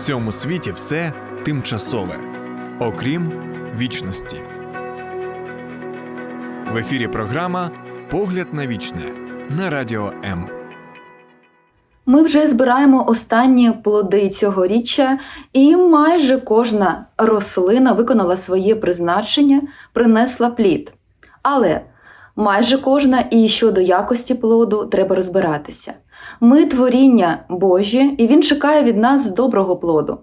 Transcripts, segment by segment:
цьому світі все тимчасове, окрім вічності. В ефірі програма Погляд на вічне на радіо М. Ми вже збираємо останні плоди цьогоріччя, і майже кожна рослина виконала своє призначення, принесла плід. Але майже кожна і щодо якості плоду треба розбиратися. Ми творіння Божі, і він чекає від нас доброго плоду.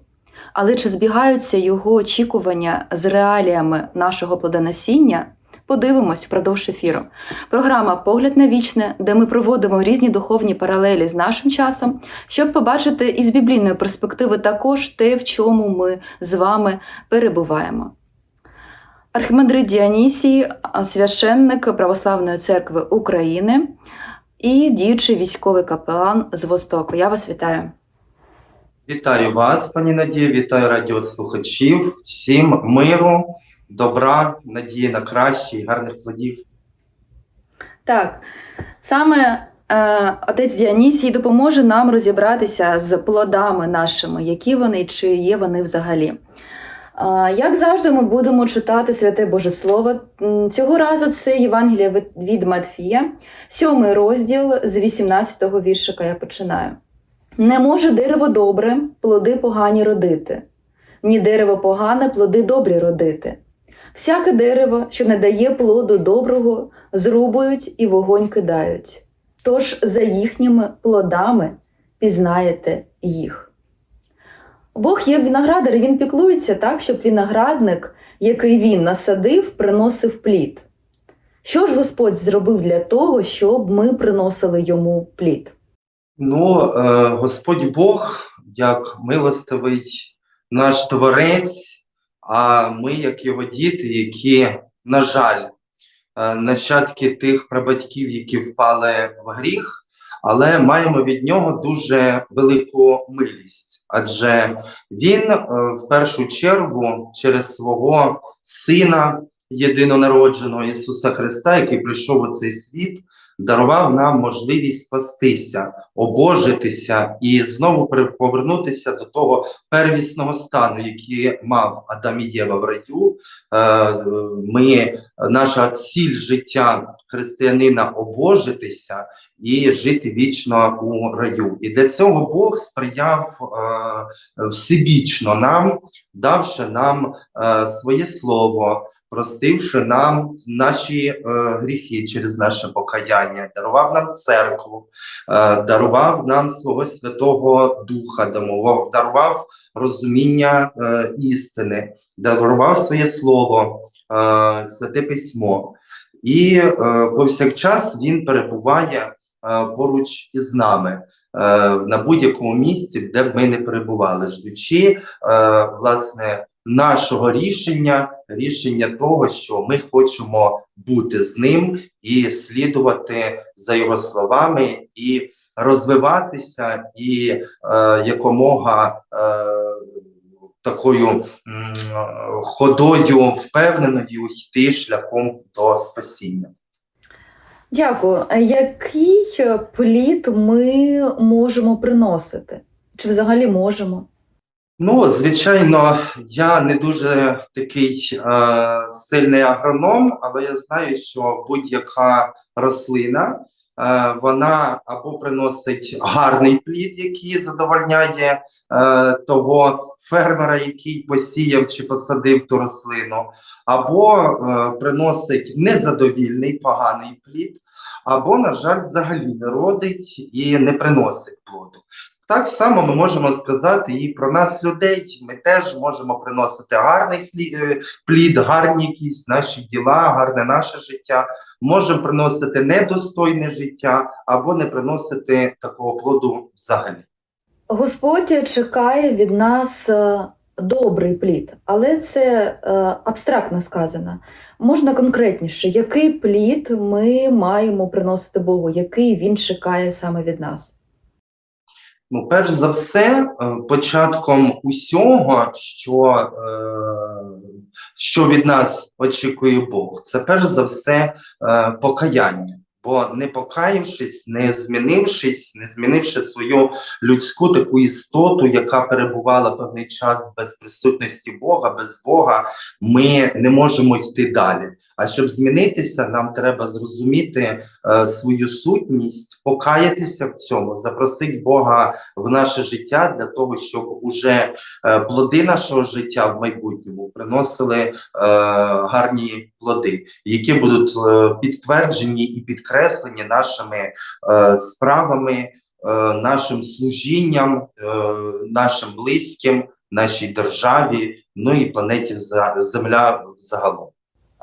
Але чи збігаються його очікування з реаліями нашого плодоносіння? Подивимось впродовж ефіру. Програма Погляд на вічне, де ми проводимо різні духовні паралелі з нашим часом, щоб побачити із біблійної перспективи також те, в чому ми з вами перебуваємо. Архімандрит Діанісій, священник Православної церкви України і діючий військовий капелан з Востоку. Я вас вітаю. Вітаю вас, пані Надія, вітаю радіослухачів, всім миру, добра, надії на краще і гарних плодів. Так, саме е, отець Діанісій допоможе нам розібратися з плодами нашими, які вони чи є вони взагалі. Як завжди, ми будемо читати святе Боже Слово. Цього разу це Євангеліє від- від Матфія, сьомий розділ з 18-го віршика я починаю. Не може дерево добре, плоди погані родити, ні дерево погане, плоди добрі родити. Всяке дерево, що не дає плоду доброго, зрубують і вогонь кидають. Тож за їхніми плодами пізнаєте їх. Бог є виноградар, і він піклується так, щоб виноградник, який він насадив, приносив плід. Що ж Господь зробив для того, щоб ми приносили йому плід? Ну, е, Господь Бог, як милостивий наш творець, а ми, як його діти, які, на жаль, е, нащадки тих прабатьків, які впали в гріх, але маємо від нього дуже велику милість. Адже він е, в першу чергу через свого сина єдинонародженого Ісуса Христа, який прийшов у цей світ, дарував нам можливість спастися, обожитися і знову повернутися до того первісного стану, який мав Адам і Єва в раю. Е, Ми, наша ціль життя християнина обожитися і жити вічно у раю. І для цього Бог сприяв е, всебічно нам, давши нам е, своє слово простивши нам наші е, гріхи через наше покаяння, дарував нам церкву, е, дарував нам свого Святого Духа, дарував, дарував розуміння е, істини, дарував своє слово, е, святе письмо. І е, повсякчас він перебуває е, поруч із нами. е, На будь-якому місці, де б ми не перебували, ждучи е, власне нашого рішення, рішення того, що ми хочемо бути з ним і слідувати за його словами, і розвиватися, і е, якомога е, такою м, ходою впевненою йти шляхом до спасіння. Дякую. А Який плід ми можемо приносити? Чи взагалі можемо? Ну, звичайно, я не дуже такий е, сильний агроном, але я знаю, що будь-яка рослина е, вона або приносить гарний плід, який задовольняє е, того фермера, який посіяв чи посадив ту рослину, або е, приносить незадовільний поганий плід, або, на жаль, взагалі не родить і не приносить плоду. Так само ми можемо сказати і про нас, людей. Ми теж можемо приносити гарний е, плід, гарні якісь наші діла, гарне наше життя. Можемо приносити недостойне життя або не приносити такого плоду взагалі. Господь чекає від нас е, добрий плід, але це е, абстрактно сказано. Можна конкретніше, який плід ми маємо приносити Богу, який він чекає саме від нас? Ну, перш за все, е, початком усього, що, е, що від нас очікує Бог, це перш за все е, покаяння. Бо не покаявшись, не змінившись, не змінивши свою людську таку істоту, яка перебувала певний час без присутності Бога, без Бога, ми не можемо йти далі. А щоб змінитися, нам треба зрозуміти е, свою сутність, покаятися в цьому, запросити Бога в наше життя для того, щоб уже е, плоди нашого життя в майбутньому приносили е, гарні плоди, які будуть е, підтверджені і підкреслені нашими е, справами, е, нашим служінням, е, нашим близьким, нашій державі, ну і планеті Земля загалом.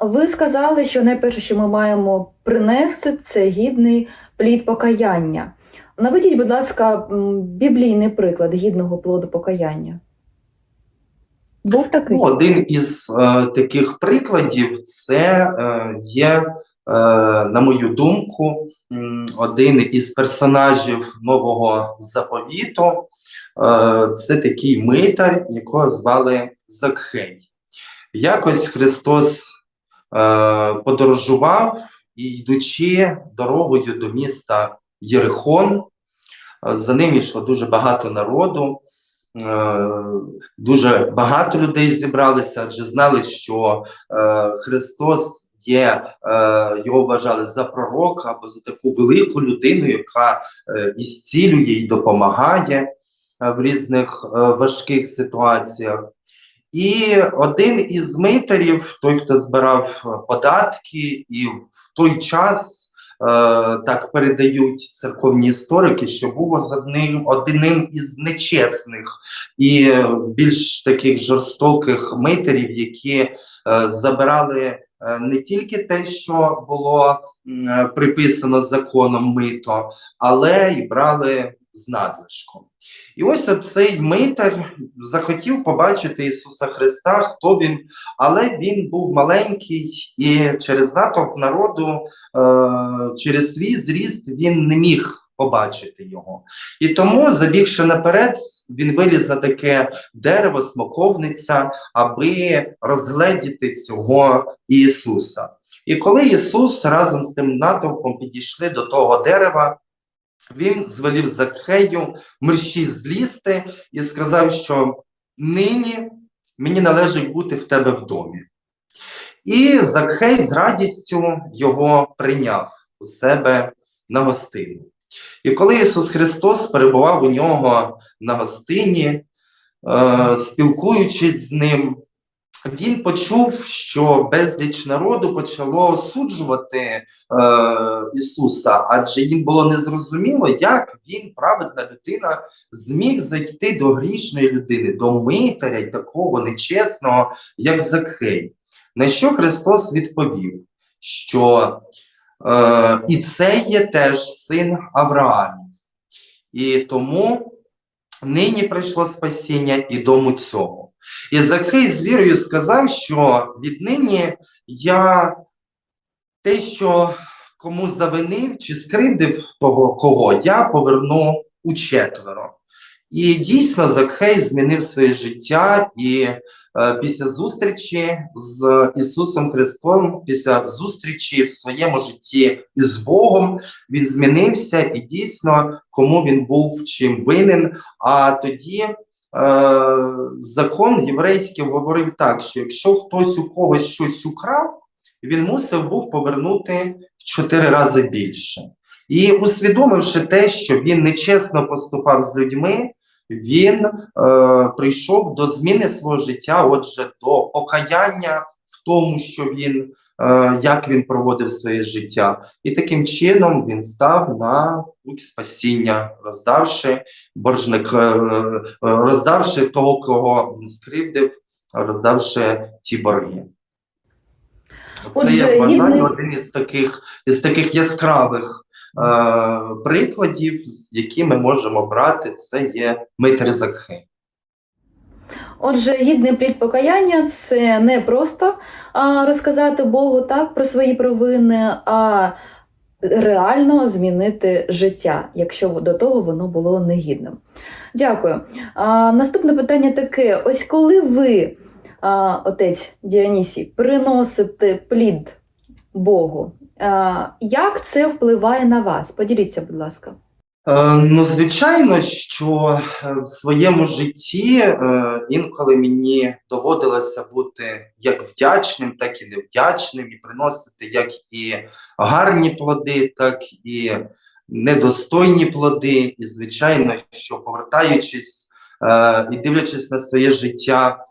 Ви сказали, що найперше, що ми маємо принести, це гідний плід покаяння. Наведіть, будь ласка, біблійний приклад гідного плоду покаяння. Був такий? Ну, один із е, таких прикладів це е, є, е, на мою думку, один із персонажів нового заповіту. Е, це такий митар, якого звали Закхей. Якось Христос подорожував і йдучи дорогою до міста Єрихон, е, за ним йшло дуже багато народу. Е, дуже багато людей зібралися, адже знали, що е, Христос є, е, його вважали за пророка або за таку велику людину, яка е, і зцілює і допомагає е, в різних е, важких ситуаціях. І один із митарів, той, хто збирав е, податки, і в той час е, так передають церковні історики, що був одним, одним із нечесних і е, більш таких жорстоких митерів, які е, забирали е, не тільки те, що було е, приписано законом мито, але й брали з надлишком. І ось цей митар захотів побачити Ісуса Христа, хто він, але він був маленький і через натовп народу, е, через свій зріст він не міг побачити його. І тому, забігши наперед, він виліз на таке дерево, смоковниця, аби розгледіти цього Ісуса. І коли Ісус разом з тим натовпом підійшли до того дерева, він звелів Закхею мерщій злізти і сказав, що нині мені належить бути в тебе в домі. І Закхей з радістю його прийняв у себе на гостину. І коли Ісус Христос перебував у нього на гостині, е, спілкуючись з ним, він почув, що безліч народу почало осуджувати е, Ісуса, адже їм було незрозуміло, як він, праведна людина, зміг зайти до грішної людини, до митаря й такого нечесного, як Закхей. На що Христос відповів, що е, і це є теж син Авраамів, і тому нині прийшло спасіння і дому цього. І Закхей з вірою сказав, що віднині я те, що кому завинив чи скривдив того кого, я поверну у четверо. І дійсно Закхей змінив своє життя, і е, після зустрічі з Ісусом Христом, після зустрічі в своєму житті із Богом, він змінився і дійсно кому він був чим винен. А тоді закон єврейський говорив так, що якщо хтось у когось щось украв, він мусив був повернути в чотири рази більше. І усвідомивши те, що він нечесно поступав з людьми, він е, прийшов до зміни свого життя, отже, до покаяння в тому, що він, е, як він проводив своє життя. І таким чином він став на путь спасіння, роздавши боржник, е, е, роздавши того, кого він скривдив, роздавши ті борги. Це Отже, я вважаю гідний- один із таких, із таких яскравих е, прикладів, які ми можемо брати, це є Митер Закхей. Отже, гідний плід покаяння це не просто розказати Богу так про свої провини, а реально змінити життя, якщо до того воно було негідним. Дякую. Наступне питання таке: ось коли ви, отець Діонісій, приносите плід Богу, Як це впливає на вас? Поділіться, будь ласка. Е, Ну, звичайно, що е, в своєму житті е, інколи мені доводилося бути як вдячним, так і невдячним, і приносити як і гарні плоди, так і недостойні плоди. І, звичайно, що повертаючись і дивлячись на своє життя,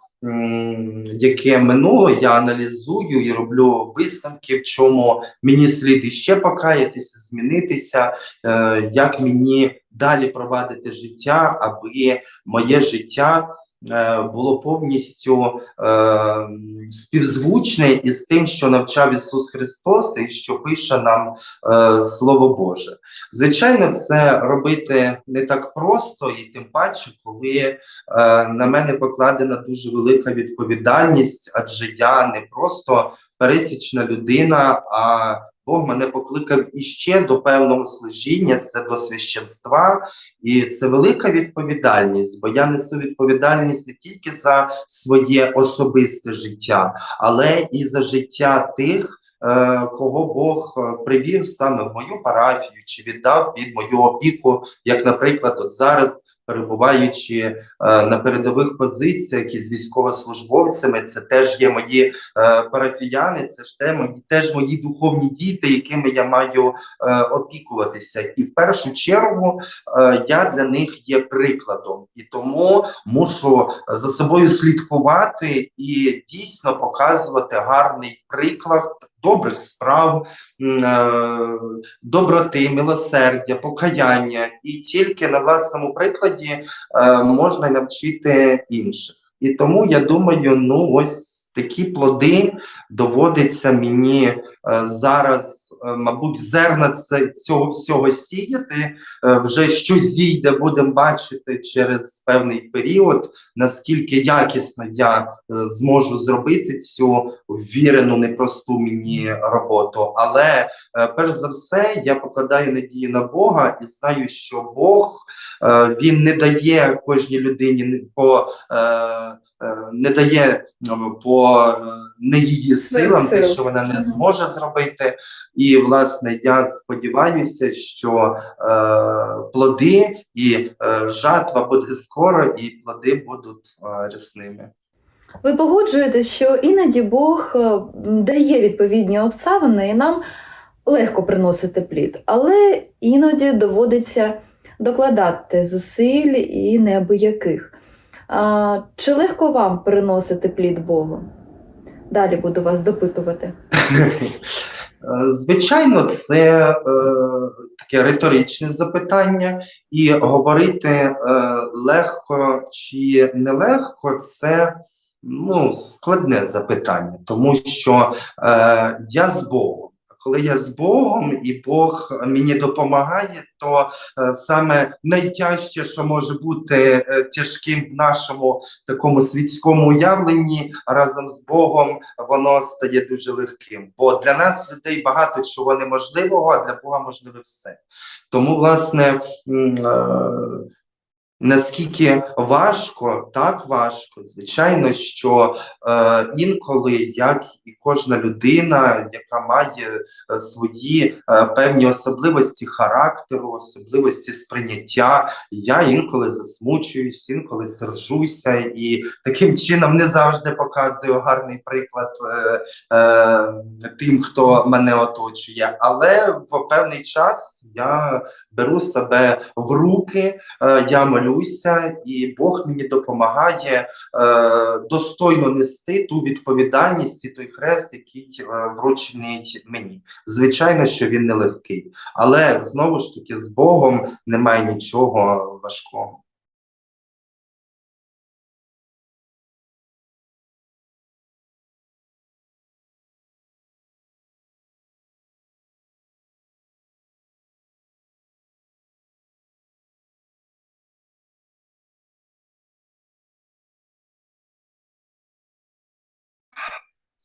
яке минуло, я аналізую і роблю висновки, в чому мені слід іще покаятися, змінитися е, як мені далі провадити життя, аби моє життя було повністю е, співзвучне із тим, що навчав Ісус Христос, і що пише нам е, Слово Боже. Звичайно, це робити не так просто, і тим паче, коли е, на мене покладена дуже велика відповідальність, адже я не просто пересічна людина, а Бог мене покликав іще до певного служіння, це до священства, і це велика відповідальність, бо я несу відповідальність не тільки за своє особисте життя, але і за життя тих, е, кого Бог е, привів саме в мою парафію чи віддав під мою опіку, як, наприклад, от зараз. Перебуваючи е, на передових позиціях із військовослужбовцями, це теж є мої е, парафіяни, це ж те мої теж мої духовні діти, якими я маю е, опікуватися. І в першу чергу я для них є прикладом, і тому мушу за собою слідкувати і дійсно показувати гарний приклад добрих справ, е, доброти, милосердя, покаяння, і тільки на власному прикладі е, можна навчити інших. І тому я думаю, ну ось такі плоди доводиться мені е, зараз, мабуть, зерна цього всього сіяти. Е, вже що зійде, будемо бачити через певний період, наскільки якісно я е, зможу зробити цю вірену, непросту мені роботу. Але е, перш за все я покладаю надію на Бога і знаю, що Бог е, він не дає кожній людині по е, е, не дає по е, не її силам, те, що вона не зможе зробити. І власне я сподіваюся, що е, плоди і е, жатва буде скоро, і плоди будуть е, рясними. Ви погоджуєтесь, що іноді Бог е, дає відповідні обставини, і нам легко приносити плід, але іноді доводиться докладати зусиль і неабияких. А, чи легко вам приносити плід Богу? Далі буду вас допитувати. Звичайно, це е, таке риторичне запитання, і говорити е, легко чи нелегко це ну, складне запитання, тому що е, я з Богом. Коли я з Богом і Бог мені допомагає, то е, саме найтяжче, що може бути е, тяжким в нашому такому світському уявленні разом з Богом, воно стає дуже легким. Бо для нас, людей, багато чого неможливого, а для Бога можливе все. Тому, власне, е, наскільки важко, так важко, звичайно, що е, інколи, як і кожна людина, яка має е, свої е, певні особливості характеру, особливості сприйняття, я інколи засмучуюсь, інколи сержуся, і таким чином не завжди показую гарний приклад е, е, тим, хто мене оточує. Але в певний час я беру себе в руки, е, я молюся, і Бог мені допомагає е, достойно нести ту відповідальність і той хрест, який е, вручений мені. Звичайно, що він нелегкий, але знову ж таки з Богом немає нічого важкого.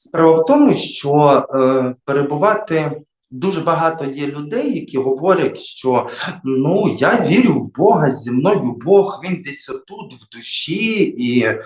Справа в тому, що е, перебувати дуже багато є людей, які говорять, що ну я вірю в Бога, зі мною Бог, він десь отут в душі, і е,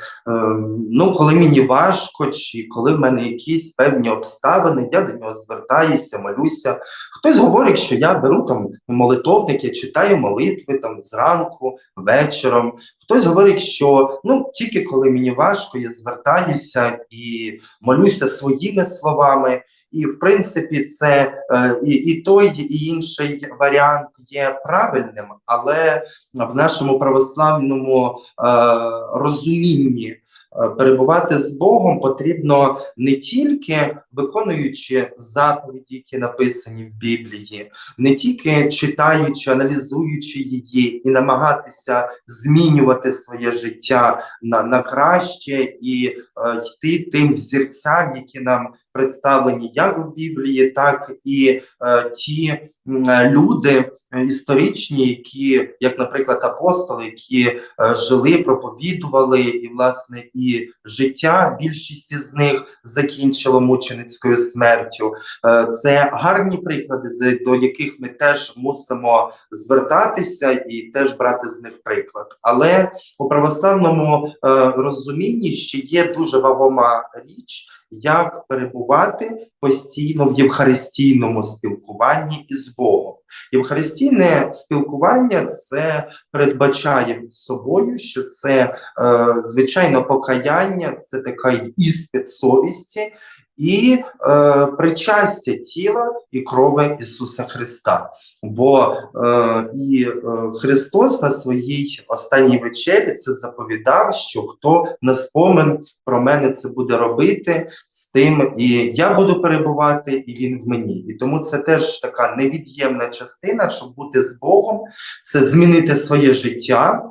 ну, коли мені важко, чи коли в мене якісь певні обставини, я до нього звертаюся, молюся. Хтось говорить, що я беру там молитовник, я читаю молитви там зранку, вечором. Хтось говорить, що ну тільки коли мені важко, я звертаюся і молюся своїми словами. І в принципі, це е, і, і той, і інший варіант є правильним, але в нашому православному е, розумінні е, перебувати з Богом потрібно не тільки виконуючи заповіді, які написані в Біблії, не тільки читаючи, аналізуючи її і намагатися змінювати своє життя на, на краще і е, йти тим взірцям, які нам представлені як в Біблії, так і е, ті е, люди історичні, які, як, наприклад, апостоли, які е, жили, проповідували, і власне і життя більшість із них закінчило мученицькою смертю. Е, Це гарні приклади, до яких ми теж мусимо звертатися і теж брати з них приклад. Але у православному е, розумінні ще є дуже вагома річ, як перебувати постійно в євхаристійному спілкуванні із Богом. Євхаристійне спілкування це передбачає собою, що це е, звичайно покаяння, це такий іспит совісті і е, причастя тіла і крови Ісуса Христа. Бо е, і е, Христос на своїй останній вечері це заповідав, що хто на спомин про мене це буде робити, з тим і я буду перебувати, і він в мені. І тому це теж така невід'ємна частина, щоб бути з Богом, це змінити своє життя,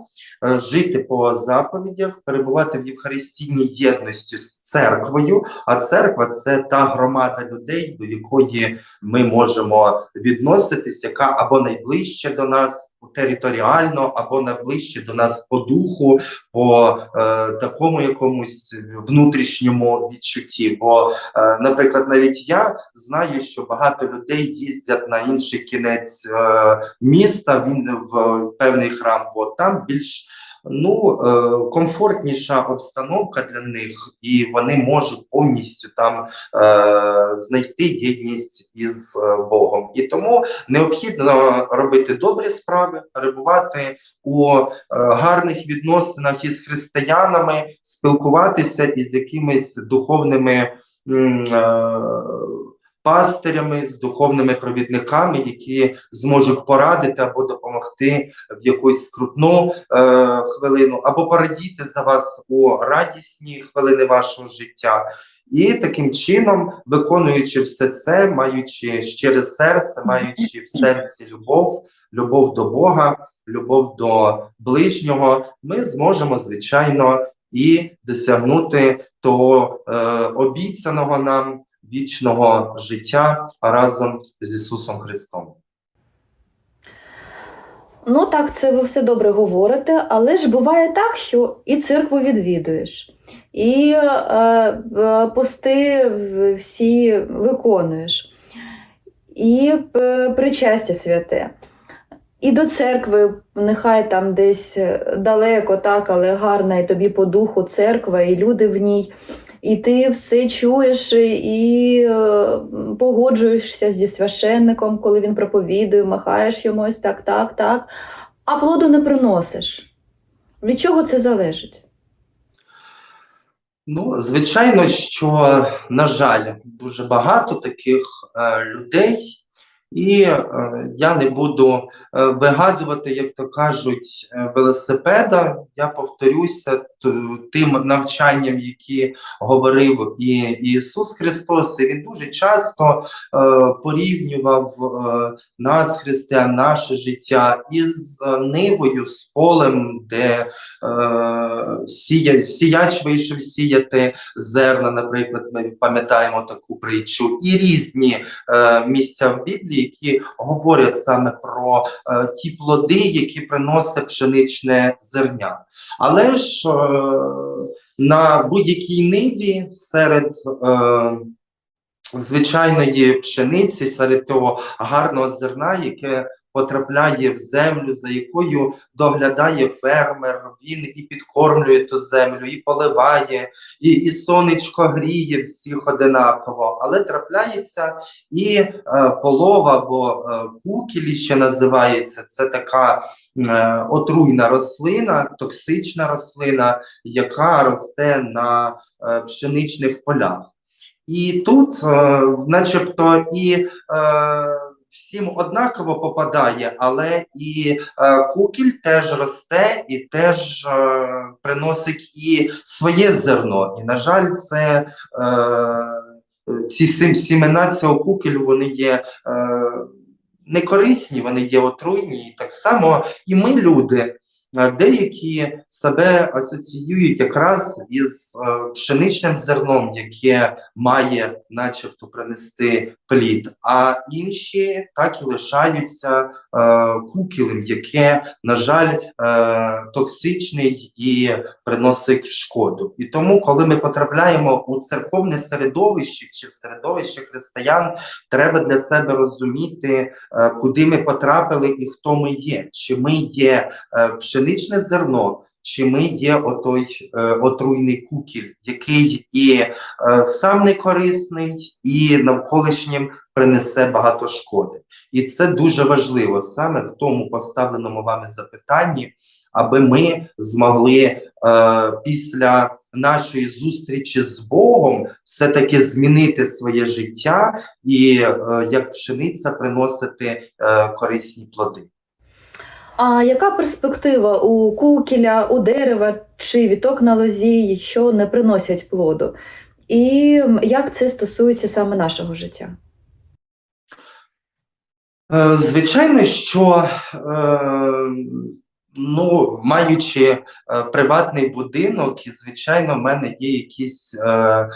е, жити по заповідях, перебувати в Євхаристійній єдності з церквою. А церква це та громада людей, до якої ми можемо відноситись, яка або найближче до нас територіально, або найближче до нас по духу, по е, такому якомусь внутрішньому відчутті. Бо, е, наприклад, навіть я знаю, що багато людей їздять на інший кінець е, міста, він в певний храм, бо там більш ну, е, комфортніша обстановка для них, і вони можуть повністю там е, знайти єдність із е, Богом. І тому необхідно робити добрі справи, перебувати у гарних відносинах із християнами, спілкуватися із якимись духовними. Пастирями з духовними провідниками, які зможуть порадити або допомогти в якусь скрутну е, хвилину, або порадіти за вас у радісні хвилини вашого життя. І таким чином, виконуючи все це, маючи щире серце, маючи в серці любов, любов до Бога, любов до ближнього, ми зможемо, звичайно, і досягнути того е, обіцяного нам вічного життя разом з Ісусом Христом. Ну так, це ви все добре говорите, але ж буває так, що і церкву відвідуєш, і е, е, пости всі виконуєш, і е, причастя святе. І до церкви, нехай там десь далеко, так, але гарна і тобі по духу церква, і люди в ній. І ти все чуєш і е, погоджуєшся зі священником, коли він проповідує, махаєш йому ось так, так, так, а плоду не приносиш. Від чого це залежить? Ну, звичайно, що, на жаль, дуже багато таких е, людей, і е, я не буду е, вигадувати, як то кажуть, е, велосипеда. Я повторюся тим навчанням, які говорив і Ісус Христос. І він дуже часто порівнював нас, християн, наше життя із нивою, з полем, де сія, сіяч вийшов сіяти зерна, наприклад, ми пам'ятаємо таку притчу, і різні місця в Біблії, які говорять саме про е, ті плоди, які приносить пшеничне зерня. Але ж е, на будь-якій ниві серед е, звичайної пшениці, серед того гарного зерна, яке потрапляє в землю, за якою доглядає фермер, він і підкормлює ту землю, і поливає, і, і сонечко гріє всіх одинаково. Але трапляється і е, полова або е, кукілі, ще називається. Це така е, отруйна рослина, токсична рослина, яка росте на е, пшеничних полях. І тут, е, начебто, і е, всім однаково попадає, але і е, кукіль теж росте і теж е, приносить і своє зерно. І, на жаль, це е, ці сім- сімена цього кукілю вони є е, некорисні, вони є отруйні. Так само і ми, люди, деякі себе асоціюють якраз із е, пшеничним зерном, яке має, начебто, принести плід, а інші так і лишаються е, кукілем, яке, на жаль, е, токсичний і приносить шкоду. І тому, коли ми потрапляємо у церковне середовище чи в середовище християн, треба для себе розуміти, куди ми потрапили і хто ми є. Чи ми є е, пшеничне зерно, чи ми є отой е, отруйний кукіль, який і е, сам не корисний, і навколишнім принесе багато шкоди. І це дуже важливо саме в тому поставленому вами запитанні, аби ми змогли е, після нашої зустрічі з Богом все-таки змінити своє життя і е, як пшениця приносити е, корисні плоди. А яка перспектива у кукіля, у дерева чи віток на лозі, що не приносять плоду? І як це стосується саме нашого життя? Е, Звичайно, що е, ну, маючи е, приватний будинок, і звичайно, в мене є якісь е,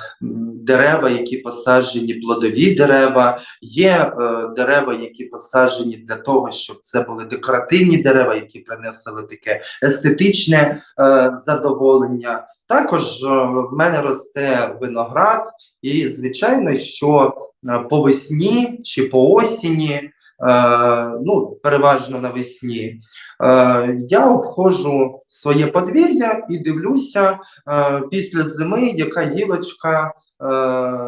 дерева, які посаджені, плодові дерева, є е, дерева, які посаджені для того, щоб це були декоративні дерева, які принесли таке естетичне е, задоволення. Також е, в мене росте виноград, і звичайно, що е, по весні чи по осені е, ну, переважно навесні, е, я обходжу своє подвір'я і дивлюся е, після зими, яка гілочка е,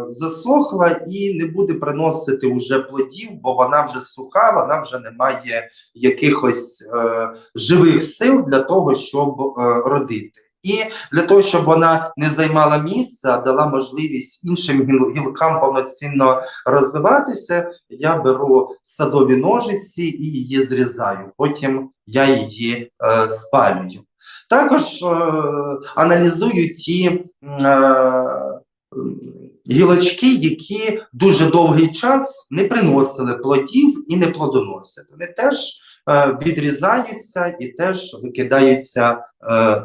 засохла і не буде приносити вже плодів, бо вона вже суха, вона вже не має якихось е, живих сил для того, щоб е, родити. І для того, щоб вона не займала місце, а дала можливість іншим гілкам повноцінно розвиватися, я беру садові ножиці і її зрізаю. Потім я її е, спалюю. Також е, аналізую ті е, гілочки, які дуже довгий час не приносили плодів і не плодоносять. Вони теж відрізаються і теж викидаються е,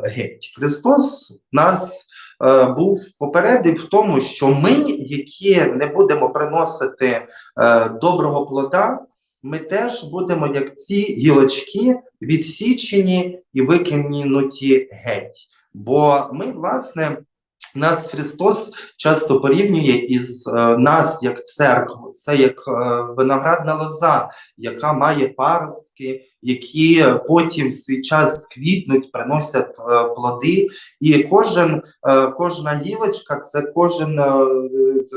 геть. Христос нас е, був попередив в тому, що ми, які не будемо приносити е, доброго плода, ми теж будемо, як ці гілочки, відсічені і викинуті геть. Бо ми, власне, нас Христос часто порівнює із е, нас як церкву. Це як е, виноградна лоза, яка має паростки, які потім в свій час квітнуть, приносять е, плоди. І кожен, кожна гілочка це кожен,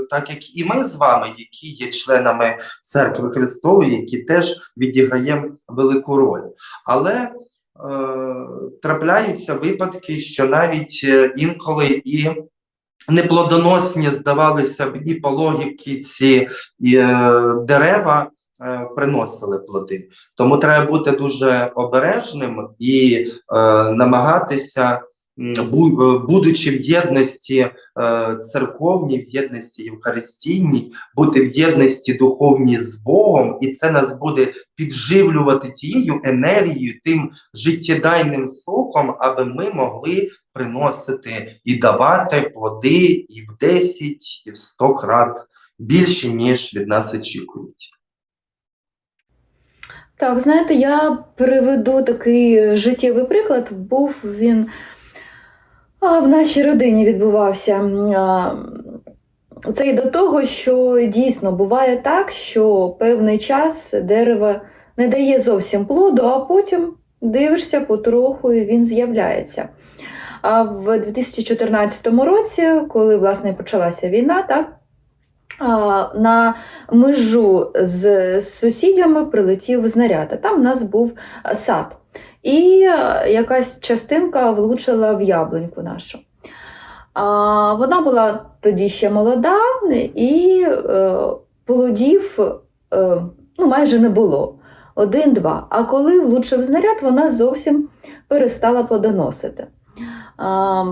так як і ми з вами, які є членами церкви Христової, які теж відіграємо велику роль. Але трапляються випадки, що навіть е, інколи і неплодоносні, здавалися б, і пологівки ці і, е, дерева е, приносили плоди. Тому треба бути дуже обережним і е, намагатися, е, будучи в єдності е, церковній, в єдності євхаристійній, бути в єдності духовній з Богом, і це нас буде підживлювати тією енергією, тим життєдайним соком, аби ми могли приносити і давати плоди і в 10, і в 100 крат більше, ніж від нас очікують. Так, знаєте, я приведу такий життєвий приклад. Був він в нашій родині відбувався. Це і до того, що дійсно буває так, що певний час дерево не дає зовсім плоду, а потім дивишся потроху і він з'являється. А в 2014 році, коли власне почалася війна, так на межу з сусідями прилетів знаряд. Там в нас був сад. І е, якась частинка влучила в яблуньку нашу. А, вона була тоді ще молода, і е, плодів е, ну, майже не було. Один-два. А коли влучив знаряд, вона зовсім перестала плодоносити. А,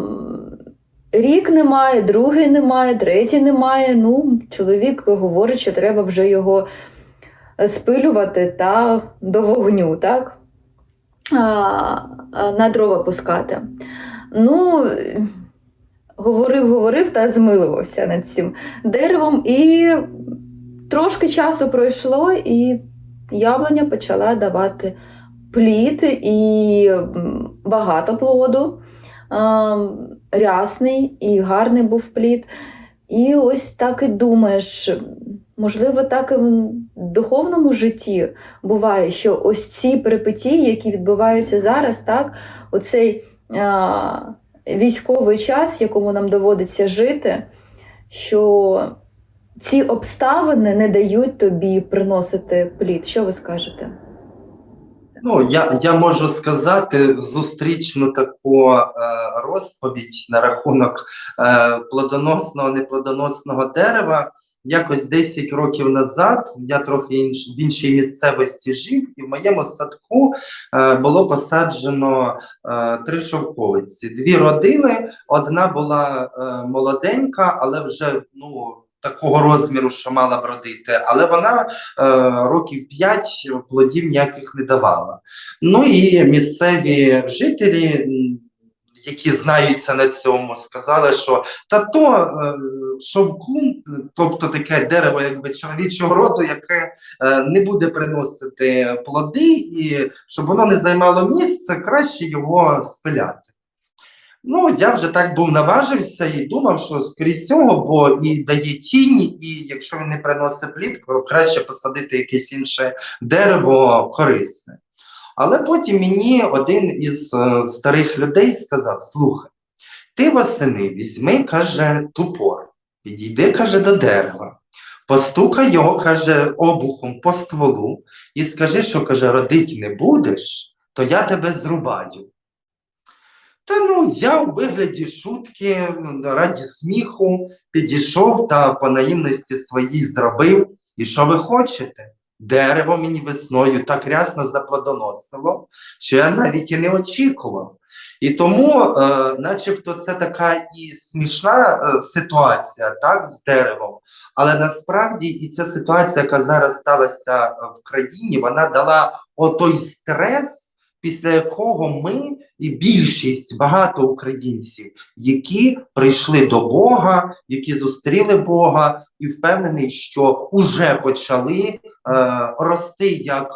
рік немає, другий немає, третій немає. Ну, чоловік говорить, що треба вже його спилювати та до вогню, так? На дрова пускати. Ну, говорив, говорив та змилувався над цим деревом. І трошки часу пройшло, і яблуня почала давати плід і багато плоду. Рясний і гарний був плід. І ось так і думаєш, можливо, так і в духовному житті буває, що ось ці перипетії, які відбуваються зараз, так, оцей а, військовий час, якому нам доводиться жити, що ці обставини не дають тобі приносити плід. Що ви скажете? Ну, я, я можу сказати зустрічну таку е, розповідь на рахунок е, плодоносного, неплодоносного дерева. Якось 10 років назад я трохи інш, в іншій місцевості жив, і в моєму садку е, було посаджено е, три шовковиці. Дві родили, одна була е, молоденька, але вже ну, такого розміру, що мала б родити, але вона е, років 5 плодів ніяких не давала. Ну і місцеві жителі, які знаються на цьому, сказали, що та то е, шовкун, тобто таке дерево, якби чоловічого роду, яке е, не буде приносити плоди, і щоб воно не займало місце, краще його спиляти. Ну, я вже так був наважився і думав, що скрізь цього, бо і дає тінь, і якщо він не приносить плід, то краще посадити якесь інше дерево корисне. Але потім мені один із е, старих людей сказав: слухай, ти восени візьми, каже, тупор, підійди, каже, до дерева, постукай його, каже, обухом по стволу і скажи, що каже, родить не будеш, то я тебе зрубаю. Та ну, я у вигляді шутки, раді сміху, підійшов та по наївності своїй зробив. І що ви хочете? Дерево мені весною так рясно заплодоносило, що я навіть і не очікував. І тому, е, начебто, це така і смішна е, ситуація, так, з деревом. Але насправді і ця ситуація, яка зараз сталася е, в країні, вона дала отой стрес, після якого ми і більшість багато українців, які прийшли до Бога, які зустріли Бога, і впевнений, що вже почали е, рости як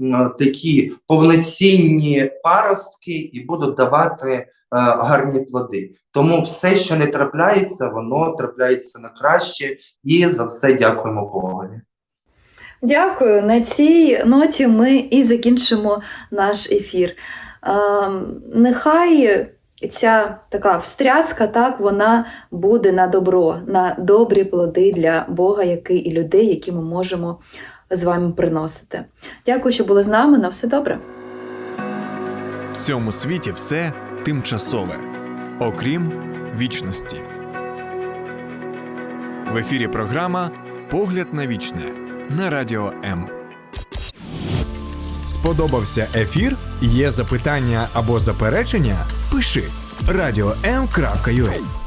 е, такі повноцінні паростки і будуть давати е, гарні плоди. Тому все, що не трапляється, воно трапляється на краще, і за все дякуємо Богові. Дякую. На цій ноті ми і закінчимо наш ефір. Ем, Нехай ця така встряска, так, вона буде на добро, на добрі плоди для Бога, який і людей, які ми можемо з вами приносити. Дякую, що були з нами. На все добре. В цьому світі все тимчасове, окрім вічності. В ефірі програма Погляд на вічне на радіо М. Сподобався ефір? Є запитання або заперечення? Пиши радіом.ua